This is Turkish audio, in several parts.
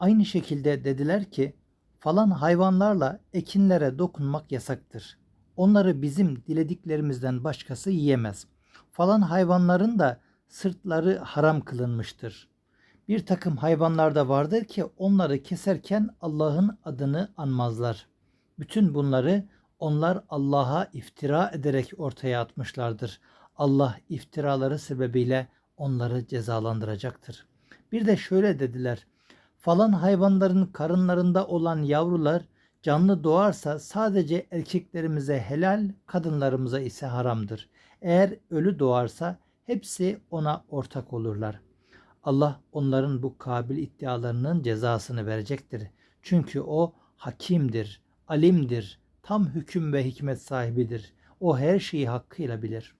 Aynı şekilde dediler ki falan hayvanlarla ekinlere dokunmak yasaktır. Onları bizim dilediklerimizden başkası yiyemez. Falan hayvanların da sırtları haram kılınmıştır. Bir takım hayvanlar da vardır ki onları keserken Allah'ın adını anmazlar. Bütün bunları onlar Allah'a iftira ederek ortaya atmışlardır. Allah iftiraları sebebiyle onları cezalandıracaktır. Bir de şöyle dediler. Falan hayvanların karınlarında olan yavrular canlı doğarsa sadece erkeklerimize helal, kadınlarımıza ise haramdır. Eğer ölü doğarsa hepsi ona ortak olurlar. Allah onların bu kabil iddialarının cezasını verecektir. Çünkü o hakimdir, alimdir, tam hüküm ve hikmet sahibidir. O her şeyi hakkıyla bilir.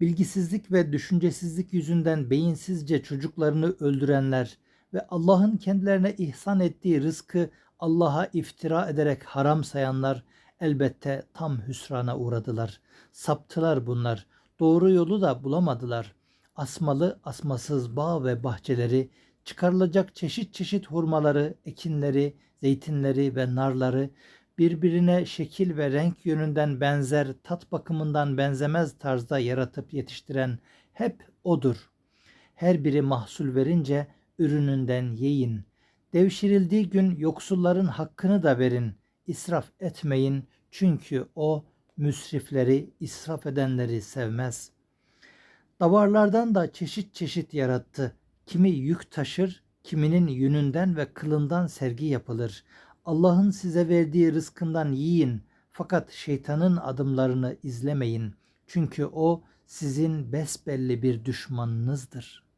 Bilgisizlik ve düşüncesizlik yüzünden beyinsizce çocuklarını öldürenler ve Allah'ın kendilerine ihsan ettiği rızkı Allah'a iftira ederek haram sayanlar elbette tam hüsrana uğradılar. Saptılar bunlar. Doğru yolu da bulamadılar. Asmalı asmasız bağ ve bahçeleri, çıkarılacak çeşit çeşit hurmaları, ekinleri, zeytinleri ve narları, birbirine şekil ve renk yönünden benzer, tat bakımından benzemez tarzda yaratıp yetiştiren hep odur. Her biri mahsul verince ürününden yiyin. Devşirildiği gün yoksulların hakkını da verin. İsraf etmeyin çünkü o müsrifleri, israf edenleri sevmez. Davarlardan da çeşit çeşit yarattı. Kimi yük taşır, kiminin yününden ve kılından sergi yapılır. Allah'ın size verdiği rızkından yiyin fakat şeytanın adımlarını izlemeyin. Çünkü o sizin besbelli bir düşmanınızdır.''